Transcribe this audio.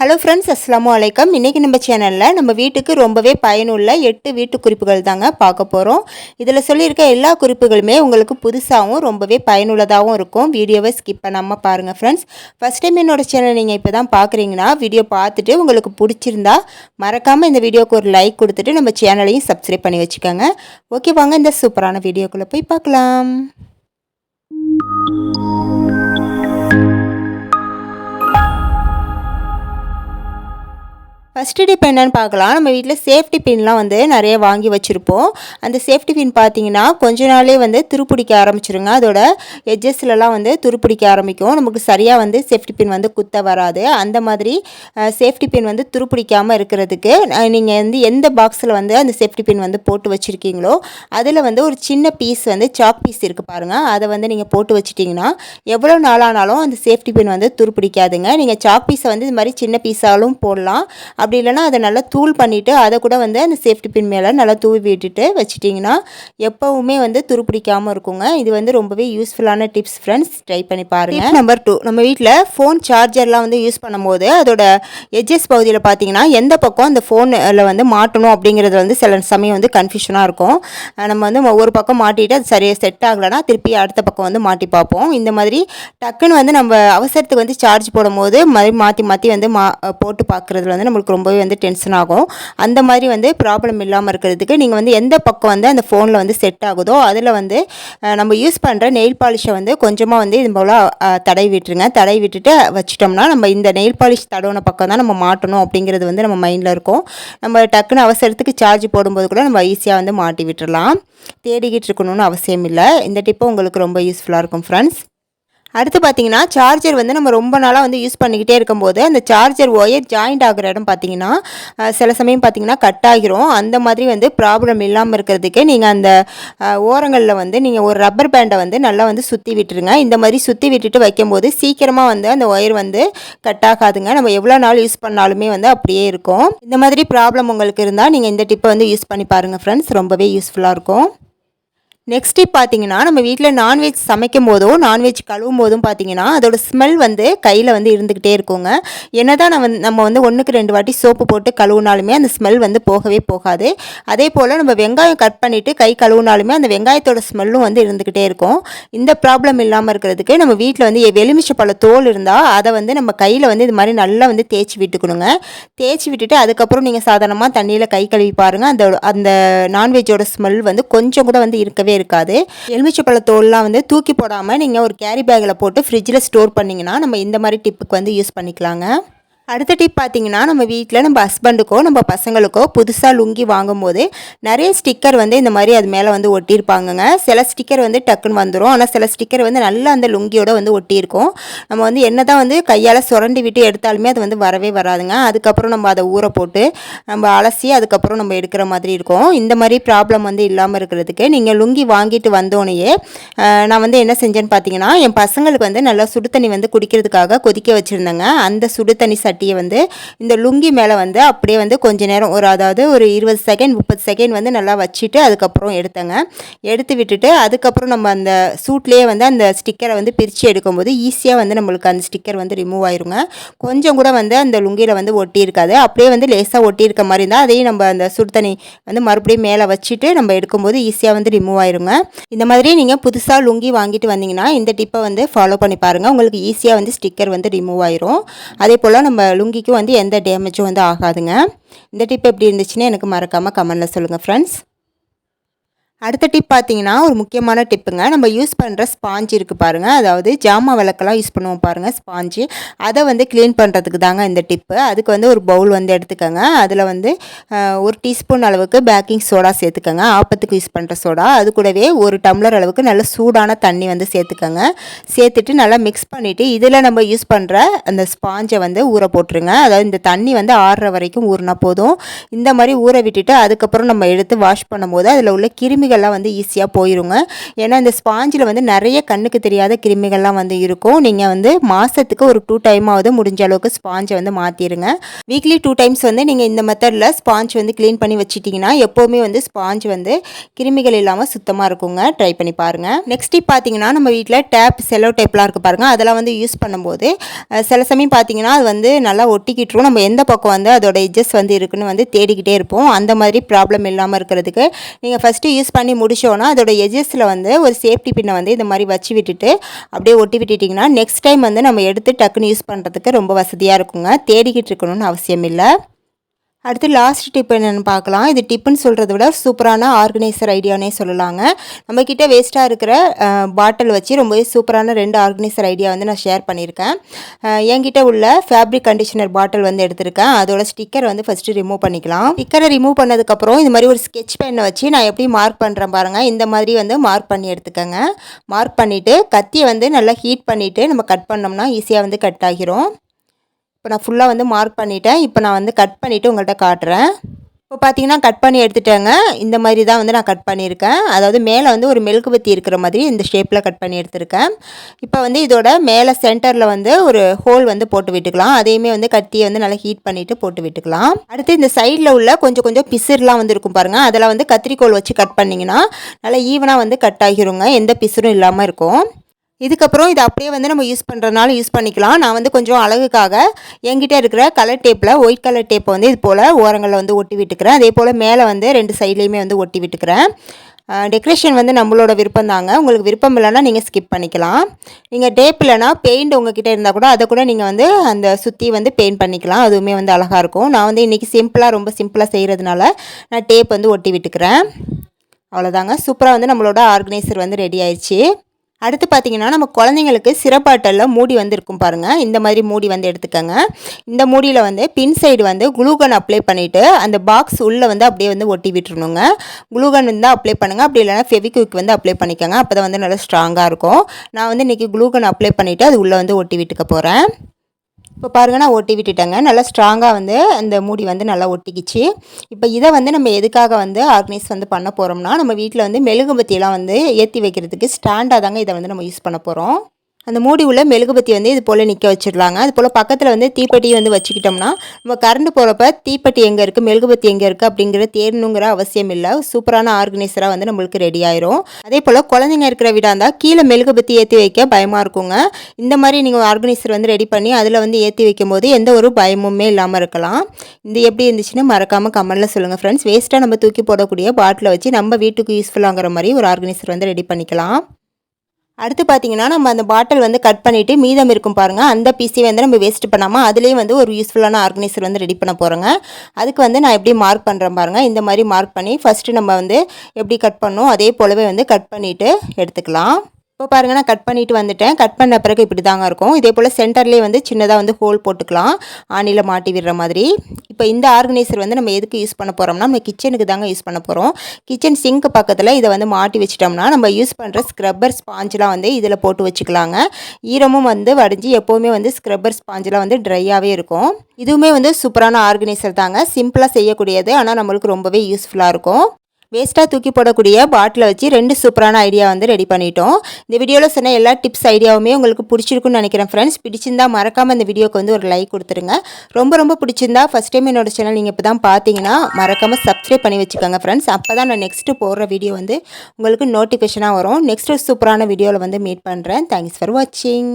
Hello friends அஸ்லாமு அலைக்கம். இன்றைக்கி நம்ம சேனலில் நம்ம வீட்டுக்கு ரொம்பவே பயனுள்ள எட்டு வீட்டு குறிப்புகள் தாங்க பார்க்க போகிறோம் இதில் சொல்லியிருக்க எல்லா குறிப்புகளுமே உங்களுக்கு புதுசாகவும் ரொம்பவே பயனுள்ளதாகவும் இருக்கும். வீடியோவை ஸ்கிப் பண்ணாமல் பாருங்கள் ஃப்ரெண்ட்ஸ் ஃபஸ்ட் டைம் என்னோட சேனல் நீங்கள் இப்போ தான் பார்க்குறீங்கன்னா வீடியோ பார்த்துட்டு உங்களுக்கு பிடிச்சிருந்தா மறக்காமல் இந்த வீடியோக்கு ஒரு லைக் கொடுத்துட்டு நம்ம சேனலையும் சப்ஸ்கிரைப் பண்ணி வச்சுக்கோங்க. ஓகே வாங்க இந்த சூப்பரான வீடியோக்குள்ளே போய் பார்க்கலாம். ஃபஸ்ட்டு டிப் என்னென்னு பார்க்கலாம். நம்ம வீட்டில் சேஃப்டி பின்லாம் வந்து நிறைய வாங்கி வச்சுருப்போம். அந்த சேஃப்டி பின் பார்த்தீங்கன்னா கொஞ்ச நாளே வந்து துருப்பிடிக்க ஆரம்பிச்சிருங்க. அதோட எட்ஜஸ்லலாம் வந்து துருப்பிடிக்க ஆரம்பிக்கும். நமக்கு சரியாக வந்து சேஃப்டி பின் வந்து குத்த வராது. அந்த மாதிரி சேஃப்டி பின் வந்து துருப்பிடிக்காமல் இருக்கிறதுக்கு நீங்கள் வந்து எந்த பாக்ஸில் வந்து அந்த சேஃப்டி பின் வந்து போட்டு வச்சுருக்கீங்களோ அதில் வந்து ஒரு சின்ன பீஸ் வந்து சாக் பீஸ் இருக்குது பாருங்கள் அதை வந்து நீங்கள் போட்டு வச்சிட்டிங்கன்னா எவ்வளோ நாளானாலும் அந்த சேஃப்டி பின் வந்து துருப்பிடிக்காதுங்க. நீங்கள் சாக் பீஸை வந்து இது மாதிரி சின்ன பீஸாலும் போடலாம். அப்படி இல்லைன்னா அதை நல்லா தூள் பண்ணிவிட்டு அதை கூட வந்து அந்த சேஃப்டி பின் மேலே நல்லா தூவி விட்டுட்டு வச்சுட்டிங்கன்னா எப்போவுமே வந்து துருப்பிடிக்காமல் இருக்குங்க. இது வந்து ரொம்பவே யூஸ்ஃபுல்லான டிப்ஸ் ஃப்ரெண்ட்ஸ் ட்ரை பண்ணி பாருங்கள் நம்பர் டூ நம்ம வீட்டில் ஃபோன் சார்ஜர்லாம் வந்து யூஸ் பண்ணும்போது அதோட எட்ஜஸ் பகுதியில் பார்த்தீங்கன்னா எந்த பக்கம் அந்த ஃபோனில் வந்து மாட்டணும் அப்படிங்கிறது வந்து சில சமயம் வந்து கன்ஃபியூஷனாக இருக்கும். நம்ம வந்து ஒரு பக்கம் மாட்டிட்டு அது சரியாக செட் ஆகலைன்னா திருப்பி அடுத்த பக்கம் வந்து மாட்டி பார்ப்போம். இந்த மாதிரி டக்குன்னு வந்து நம்ம அவசரத்துக்கு வந்து சார்ஜ் போடும்போது மாதிரி மாற்றி மாற்றி வந்து மா போட்டு பார்க்குறதுல வந்து நம்மளுக்கு ரொம்பவே வந்து டென்ஷன் ஆகும். அந்த மாதிரி வந்து ப்ராப்ளம் இல்லாமல் இருக்கிறதுக்கு நீங்கள் வந்து எந்த பக்கம் வந்து அந்த ஃபோனில் வந்து செட் ஆகுதோ அதில் வந்து நம்ம யூஸ் பண்ணுற நெயில் பாலிஷை வந்து கொஞ்சமாக வந்து இது போல் தடை தடவி விட்டுருங்க. தடவி விட்டுட்டு வச்சிட்டோம்னா நம்ம இந்த நெயில் பாலிஷ் தடவின பக்கம் தான் நம்ம மாட்டணும் அப்படிங்கிறது வந்து நம்ம மைண்டில் இருக்கும். நம்ம டக்குன்னு அவசரத்துக்கு சார்ஜ் போடும்போது கூட நம்ம ஈஸியாக வந்து மாட்டி விட்டுறலாம். தேடிக்கிட்டு இருக்கணும்னு அவசியம் இல்லை. இந்த டிப்பு உங்களுக்கு ரொம்ப யூஸ்ஃபுல்லாக இருக்கும் ஃப்ரெண்ட்ஸ் அடுத்து பார்த்தீங்கன்னா சார்ஜர் வந்து நம்ம ரொம்ப நாளாக வந்து யூஸ் பண்ணிக்கிட்டே இருக்கும்போது அந்த சார்ஜர் ஒயர் ஜாயிண்ட் ஆகிற இடம் பார்த்தீங்கன்னா சில சமயம் பார்த்தீங்கன்னா கட் ஆகிரும். அந்த மாதிரி வந்து ப்ராப்ளம் இல்லாமல் இருக்கிறதுக்கு நீங்கள் அந்த ஓரங்களில் வந்து நீங்கள் ஒரு ரப்பர் பேண்டை வந்து நல்லா வந்து சுற்றி விட்டுருங்க. இந்த மாதிரி சுற்றி விட்டுட்டு வைக்கும்போது சீக்கிரமாக வந்து அந்த ஒயர் வந்து கட் ஆகாதுங்க. நம்ம எவ்வளோ நாள் யூஸ் பண்ணாலுமே வந்து அப்படியே இருக்கும். இந்த மாதிரி ப்ராப்ளம் உங்களுக்கு இருந்தால் நீங்கள் இந்த டிப்பை வந்து யூஸ் பண்ணி பாருங்கள் ஃப்ரெண்ட்ஸ் ரொம்பவே யூஸ்ஃபுல்லாக இருக்கும். நெக்ஸ்ட் டிப் பார்த்தீங்கன்னா நம்ம வீட்டில் நான்வெஜ் சமைக்கும் போதோ நான்வெஜ் கழுவும் போதும் பார்த்தீங்கன்னா அதோட ஸ்மெல் வந்து கையில் வந்து இருந்துக்கிட்டே இருக்குங்க. என்ன தான் நம்ம வந்து நம்ம வந்து ஒன்றுக்கு ரெண்டு வாட்டி சோப்பு போட்டு கழுவுனாலுமே அந்த ஸ்மெல் வந்து போகவே போகாது. அதே போல் நம்ம வெங்காயம் கட் பண்ணிவிட்டு கை கழுவுனாலுமே அந்த வெங்காயத்தோட ஸ்மெல்லும் வந்து இருந்துக்கிட்டே இருக்கும். இந்த ப்ராப்ளம் இல்லாமல் இருக்கிறதுக்கு நம்ம வீட்டில் வந்து எலுமிச்சை பழ தோல் இருந்தால் அதை வந்து நம்ம கையில் வந்து இது மாதிரி நல்லா வந்து தேய்ச்சி விட்டுக்கணுங்க. தேய்ச்சி விட்டுட்டு அதுக்கப்புறம் நீங்கள் சாதாரணமாக தண்ணியில் கை கழுவி பாருங்கள் அந்த அந்த நான்வெஜ்ஜோட ஸ்மெல் வந்து கொஞ்சம் கூட வந்து இருக்கவே இருக்காது. எலுமிச்சை தோல்லாம் வந்து தூக்கி போடாமல் நீங்கள் ஒரு கேரி பேக்கில் போட்டு ஃப்ரிட்ஜில் ஸ்டோர் பண்ணிங்கன்னா நம்ம இந்த மாதிரி டிப்புக்கு வந்து யூஸ் பண்ணிக்கலாங்க. அடுத்த டிப் பார்த்தீங்கன்னா நம்ம வீட்டில் நம்ம ஹஸ்பண்டுக்கோ நம்ம பசங்களுக்கோ புதுசாக லுங்கி வாங்கும்போது நிறைய ஸ்டிக்கர் வந்து இந்த மாதிரி அது மேலே வந்து ஒட்டியிருப்பாங்கங்க. சில ஸ்டிக்கர் வந்து டக்குன்னு வந்துடும் ஆனால் சில ஸ்டிக்கர் வந்து நல்லா அந்த லுங்கியோட வந்து ஒட்டியிருக்கும். நம்ம வந்து என்ன தான் வந்து கையால் சுரண்டி விட்டு எடுத்தாலுமே அது வந்து வரவே வராதுங்க. அதுக்கப்புறம் நம்ம அதை ஊற போட்டு நம்ம அலசி அதுக்கப்புறம் நம்ம எடுக்கிற மாதிரி இருக்கும். இந்த மாதிரி ப்ராப்ளம் வந்து இல்லாமல் இருக்கிறதுக்கு நீங்கள் லுங்கி வாங்கிட்டு வந்தோடனேயே நான் வந்து என்ன செஞ்சேன்னு பார்த்தீங்கன்னா என் பசங்களுக்கு வந்து நல்லா சுடு தண்ணி வந்து குடிக்கிறதுக்காக கொதிக்க வச்சுருந்தேங்க. அந்த சுடு தண்ணி சட்டியை வந்து இந்த லுங்கி மேலே வந்து அப்படியே வந்து கொஞ்ச நேரம் ஒரு அதாவது ஒரு இருபது செகண்ட் முப்பது செகண்ட் வந்து நல்லா வச்சுட்டு அதுக்கப்புறம் எடுத்தேங்க. எடுத்து விட்டுட்டு அதுக்கப்புறம் நம்ம அந்த சூட்லேயே வந்து அந்த ஸ்டிக்கரை வந்து பிரித்து எடுக்கும்போது ஈஸியாக வந்து நம்மளுக்கு அந்த ஸ்டிக்கர் வந்து ரிமூவ் ஆயிருங்க. கொஞ்சம் கூட வந்து அந்த லுங்கியில் வந்து ஒட்டி இருக்காது அப்படியே வந்து லேசாக ஒட்டி இருக்க மாதிரி இருந்தால் அதையும் நம்ம அந்த சுடு தண்ணி வந்து மறுபடியும் மேலே வச்சுட்டு நம்ம எடுக்கும்போது ஈஸியாக வந்து ரிமூவ் ஆயிருங்க. இந்த மாதிரி நீங்கள் புதுசாக லுங்கி வாங்கிட்டு வந்தீங்கன்னா இந்த டிப்பை வந்து ஃபாலோ பண்ணி பாருங்கள் உங்களுக்கு ஈஸியாக வந்து ஸ்டிக்கர் வந்து ரிமூவ் ஆயிரும். அதே போல் நம்ம லுங்கிக்கும் வந்து எந்த டேமேஜும் வந்து ஆகாதுங்க. இந்த டிப் எப்படி இருந்துச்சுன்னு எனக்கு மறக்காமல் கமெண்டில் சொல்லுங்கள் ஃப்ரெண்ட்ஸ் அடுத்த டிப் பார்த்தீங்கன்னா ஒரு முக்கியமான டிப்புங்க நம்ம யூஸ் பண்ணுற ஸ்பாஞ்சு இருக்குது பாருங்கள் அதாவது ஜாமா விளக்கெல்லாம் யூஸ் பண்ணுவோம் பாருங்கள் ஸ்பாஞ்சு அதை வந்து க்ளீன் பண்ணுறதுக்கு தாங்க இந்த டிப்பு அதுக்கு வந்து ஒரு பவுல் வந்து எடுத்துக்கோங்க. அதில் வந்து ஒரு டீஸ்பூன் அளவுக்கு பேக்கிங் சோடா சேர்த்துக்கோங்க. ஆப்பத்துக்கு யூஸ் பண்ணுற சோடா அது கூடவே ஒரு டம்ளர் அளவுக்கு நல்ல சூடான தண்ணி வந்து சேர்த்துக்கோங்க. சேர்த்துட்டு நல்லா மிக்ஸ் பண்ணிவிட்டு இதில் நம்ம யூஸ் பண்ணுற அந்த ஸ்பாஞ்சை வந்து ஊற போட்டுருங்க. அதாவது இந்த தண்ணி வந்து ஆறுற வரைக்கும் ஊறினா போதும். இந்த மாதிரி ஊற விட்டுட்டு அதுக்கப்புறம் நம்ம எடுத்து வாஷ் பண்ணும்போது அதில் உள்ள கிருமி கிருமிகள்லாம் வந்து ஈஸியாக போயிருங்க. ஏன்னா இந்த ஸ்பாஞ்சில் வந்து நிறைய கண்ணுக்கு தெரியாத கிருமிகள்லாம் வந்து இருக்கும். நீங்கள் வந்து மாதத்துக்கு ஒரு டூ டைமாவது முடிஞ்ச அளவுக்கு ஸ்பாஞ்சை வந்து மாற்றிடுங்க வீக்லி டூ டைம்ஸ் வந்து நீங்கள் இந்த மெத்தடில் ஸ்பாஞ்ச் வந்து க்ளீன் பண்ணி வச்சிட்டிங்கன்னா எப்போவுமே வந்து ஸ்பாஞ்ச் வந்து கிருமிகள் இல்லாமல் சுத்தமாக இருக்குங்க. ட்ரை பண்ணி பாருங்கள் நெக்ஸ்ட் பார்த்தீங்கன்னா நம்ம வீட்டில் டேப் செலோ டேப்லாம் இருக்குது பாருங்கள் அதெல்லாம் வந்து யூஸ் பண்ணும்போது சில சமயம் பார்த்தீங்கன்னா அது வந்து நல்லா ஒட்டிக்கிட்டுரும். நம்ம எந்த பக்கம் வந்து அதோட எஜஸ் வந்து இருக்குன்னு வந்து தேடிக்கிட்டே இருப்போம். அந்த மாதிரி ப்ராப்ளம் இல்லாமல் இருக்கிறதுக்கு நீங்கள் ஃபஸ்ட்டு யூஸ் பண்ணி முடிச்சோன்னா அதோட எஜஸில் வந்து ஒரு சேஃப்டி பின்னை வந்து இந்த மாதிரி வச்சு விட்டுட்டு அப்படியே ஒட்டி விட்டுட்டிங்கன்னா நெக்ஸ்ட் டைம் வந்து நம்ம எடுத்து டக்குன்னு யூஸ் பண்ணுறதுக்கு ரொம்ப வசதியாக இருக்குங்க. தேடிக்கிட்டு இருக்கணும்னு அவசியம் இல்லை அடுத்து லாஸ்ட் டிப் என்னென்னு பார்க்கலாம். இது டிப்புன்னு சொல்கிறத விட சூப்பரான ஆர்கனைசர் ஐடியானே சொல்லலாங்க. நம்மக்கிட்ட வேஸ்ட்டாக இருக்கிற பாட்டில் வச்சு ரொம்பவே சூப்பரான ரெண்டு ஆர்கனைசர் ஐடியா வந்து நான் ஷேர் பண்ணியிருக்கேன். என்கிட்ட உள்ள ஃபேப்ரிக் கண்டிஷனர் பாட்டில் வந்து எடுத்திருக்கேன். அதோட ஸ்டிக்கர் வந்து ஃபஸ்ட்டு ரிமூவ் பண்ணிக்கலாம். ஸ்டிக்கரை ரிமூவ் பண்ணதுக்கப்புறம் இந்த மாதிரி ஒரு ஸ்கெட்ச் பெண்ணை வச்சு நான் எப்படி மார்க் பண்ணுறேன் பாருங்கள் இந்த மாதிரி வந்து மார்க் பண்ணி எடுத்துக்கோங்க. மார்க் பண்ணிவிட்டு கத்தியை வந்து நல்லா ஹீட் பண்ணிவிட்டு நம்ம கட் பண்ணோம்னா ஈஸியாக வந்து கட் ஆகிரும். இப்போ நான் ஃபுல்லாக வந்து மார்க் பண்ணிவிட்டேன் இப்போ நான் வந்து கட் பண்ணிவிட்டு உங்கள்கிட்ட காட்டுறேன். இப்போ பார்த்தீங்கன்னா கட் பண்ணி எடுத்துட்டேங்க. இந்த மாதிரி தான் வந்து நான் கட் பண்ணியிருக்கேன். அதாவது மேலே வந்து ஒரு மெழுகு பத்தி இருக்கிற மாதிரி இந்த ஷேப்பில் கட் பண்ணி எடுத்திருக்கேன். இப்போ வந்து இதோட மேலே சென்டரில் வந்து ஒரு ஹோல் வந்து போட்டு விட்டுக்கலாம். அதையுமே வந்து கட்டியை வந்து நல்லா ஹீட் பண்ணிவிட்டு போட்டு விட்டுக்கலாம். அடுத்து இந்த சைடில் உள்ள கொஞ்சம் கொஞ்சம் பிசுர்லாம் வந்து இருக்கும் பாருங்கள் அதெல்லாம் வந்து கத்திரிக்கோள் வச்சு கட் பண்ணிங்கன்னா நல்லா ஈவனாக வந்து கட் ஆகிருங்க. எந்த பிசுரும் இல்லாமல் இருக்கும். இதுக்கப்புறம் இதை அப்படியே வந்து நம்ம யூஸ் பண்ணுறதுனால யூஸ் பண்ணிக்கலாம். நான் வந்து கொஞ்சம் அழகுக்காக என்கிட்ட இருக்கிற கலர் டேப்பில் ஒயிட் கலர் டேப்பை வந்து இது போல் ஓரங்களில் வந்து ஒட்டி விட்டுக்கிறேன். அதே போல் மேலே வந்து ரெண்டு சைட்லேயுமே வந்து ஒட்டி விட்டுக்கிறேன். டெக்ரேஷன் வந்து நம்மளோட விருப்பம் தாங்க. உங்களுக்கு விருப்பம் இல்லைன்னா நீங்கள் ஸ்கிப் பண்ணிக்கலாம். நீங்கள் டேப் இல்லைனா பெயிண்ட் உங்ககிட்ட இருந்தால் கூட அதை கூட நீங்கள் வந்து அந்த சுற்றி வந்து பெயிண்ட் பண்ணிக்கலாம். அதுவுமே வந்து அழகாக இருக்கும். நான் வந்து இன்றைக்கி சிம்பிளாக ரொம்ப சிம்பிளாக செய்கிறதுனால நான் டேப் வந்து ஒட்டி விட்டுக்கிறேன். அவ்வளோதாங்க சூப்பராக வந்து நம்மளோட ஆர்கனைசர் வந்து ரெடி ஆயிடுச்சு அடுத்து பார்த்தீங்கன்னா நம்ம குழந்தைங்களுக்கு சிறப்பாட்டெல்லாம் மூடி வந்து இருக்கும் பாருங்கள் இந்த மாதிரி மூடி வந்து எடுத்துக்கோங்க. இந்த மூடியில் வந்து பின் சைடு வந்து குளூகன் அப்ளை பண்ணிவிட்டு அந்த பாக்ஸ் உள்ளே வந்து அப்படியே வந்து ஒட்டி விட்டுருணுங்க குளூகன் வந்து அப்ளை பண்ணுங்கள் அப்படி இல்லைனா ஃபெவிக்விக் வந்து அப்ளை பண்ணிக்கோங்க. அப்போ தான் வந்து நல்லா ஸ்ட்ராங்காக இருக்கும். நான் வந்து இன்றைக்கி குளூகன் அப்ளை பண்ணிவிட்டு அது உள்ளே வந்து ஒட்டி விட்டுக்க போகிறேன் இப்போ பாருங்கள் நான் ஒட்டி விட்டுட்டேங்க. நல்லா ஸ்ட்ராங்காக வந்து அந்த மூடி வந்து நல்லா ஒட்டிக்கிச்சு. இப்போ இதை வந்து நம்ம எதுக்காக வந்து ஆர்கனைஸ் வந்து பண்ண போகிறோம்னா நம்ம வீட்டில் வந்து மெழுகுபத்தியெல்லாம் வந்து ஏற்றி வைக்கிறதுக்கு ஸ்டாண்டாக தாங்க இதை வந்து நம்ம யூஸ் பண்ண போகிறோம் அந்த மூடி உள்ள மெழுகுபத்தி வந்து இது போல் நிற்க வச்சிடலாங்க அது போல் பக்கத்தில் வந்து தீப்பெட்டி வந்து வச்சுக்கிட்டோம்னா நம்ம கரண்ட் போகிறப்ப தீப்பெட்டி எங்கே இருக்குது மெழுகுபத்தி எங்கே இருக்குது அப்படிங்கிற தேரணுங்கிற அவசியம் இல்லை. சூப்பரான ஆர்கனைசராக வந்து நம்மளுக்கு ரெடி ஆயிரும். அதே போல் குழந்தைங்க இருக்கிற வீடாக இருந்தால் கீழே மெழுகுபத்தி ஏற்றி வைக்க பயமாக இருக்குங்க. இந்த மாதிரி நீங்கள் ஆர்கனைசர் வந்து ரெடி பண்ணி அதில் வந்து ஏற்றி வைக்கும் போது எந்த ஒரு பயமுமே இல்லாமல் இருக்கலாம். இது எப்படி இருந்துச்சுன்னு மறக்காமல் கமெண்ட்டில் சொல்லுங்கள் ஃப்ரெண்ட்ஸ் வேஸ்ட்டாக நம்ம தூக்கி போடக்கூடிய பாட்டில் வச்சு நம்ம வீட்டுக்கு யூஸ்ஃபுல்லாகிற மாதிரி ஒரு ஆர்கனைசர் வந்து ரெடி பண்ணிக்கலாம். அடுத்து பார்த்தீங்கன்னா நம்ம அந்த பாட்டில் வந்து கட் பண்ணிவிட்டு மீதம் இருக்கும் பாருங்கள் அந்த பீஸை வந்து நம்ம வேஸ்ட் பண்ணாமல் அதுலேயே வந்து ஒரு யூஸ்ஃபுல்லான ஆர்கனைசர் வந்து ரெடி பண்ண போகிறோங்க அதுக்கு வந்து நான் எப்படி மார்க் பண்ணுறேன் பாருங்கள் இந்த மாதிரி மார்க் பண்ணி ஃபஸ்ட்டு நம்ம வந்து எப்படி கட் பண்ணோம் அதே போலவே வந்து கட் பண்ணிவிட்டு எடுத்துக்கலாம். இப்போ பாருங்கள் நான் கட் பண்ணிவிட்டு வந்துட்டேன். கட் பண்ண பிறகு இப்படி தாங்க இருக்கும். இதே போல் சென்டர்லேயே வந்து சின்னதாக வந்து ஹோல் போட்டுக்கலாம். ஆணியில் மாட்டி விடுற மாதிரி. இப்போ இந்த ஆர்கனைசர் வந்து நம்ம எதுக்கு யூஸ் பண்ண போகிறோம்னா நம்ம கிச்சனுக்கு தாங்க யூஸ் பண்ண போகிறோம் கிச்சன் சிங்க் பக்கத்தில் இதை வந்து மாட்டி வச்சிட்டோம்னா நம்ம யூஸ் பண்ணுற ஸ்க்ரப்பர் ஸ்பாஞ்செலாம் வந்து இதில் போட்டு வச்சுக்கலாங்க. ஈரமும் வந்து வடிஞ்சு எப்போவுமே வந்து ஸ்க்ரப்பர் ஸ்பாஞ்செலாம் வந்து ட்ரையாகவே இருக்கும். இதுவுமே வந்து சூப்பரான ஆர்கனைசர் தாங்க. சிம்பிளாக செய்யக்கூடியது. ஆனால் நம்மளுக்கு ரொம்பவே யூஸ்ஃபுல்லாக இருக்கும். வேஸ்ட்டாக தூக்கி போடக்கூடிய பாட்டிலை வச்சு ரெண்டு சூப்பரான ஐடியா வந்து ரெடி பண்ணிட்டோம். இந்த வீடியோவில் சொன்ன எல்லா டிப்ஸ் ஐடியாவுமே உங்களுக்கு பிடிச்சிருக்குன்னு நினைக்கிறேன் ஃப்ரெண்ட்ஸ் பிடிச்சிருந்தா மறக்காமல் இந்த வீடியோக்கு வந்து ஒரு லைக் கொடுத்துருங்க. ரொம்ப ரொம்ப பிடிச்சிருந்தா ஃபஸ்ட் டைம் என்னோட சேனல் நீங்கள் இப்போ தான் பார்த்தீங்கன்னா மறக்காமல் சப்ஸ்கிரைப் பண்ணி வச்சுக்கோங்க ஃப்ரெண்ட்ஸ் அப்போ தான் நான் நெக்ஸ்ட்டு போடுற வீடியோ வந்து உங்களுக்கு நோட்டிஃபிகேஷனாக வரும். நெக்ஸ்ட்டு சூப்பரான வீடியோவில் வந்து மீட் பண்ணுறேன் தேங்க்ஸ் ஃபார் வாட்சிங்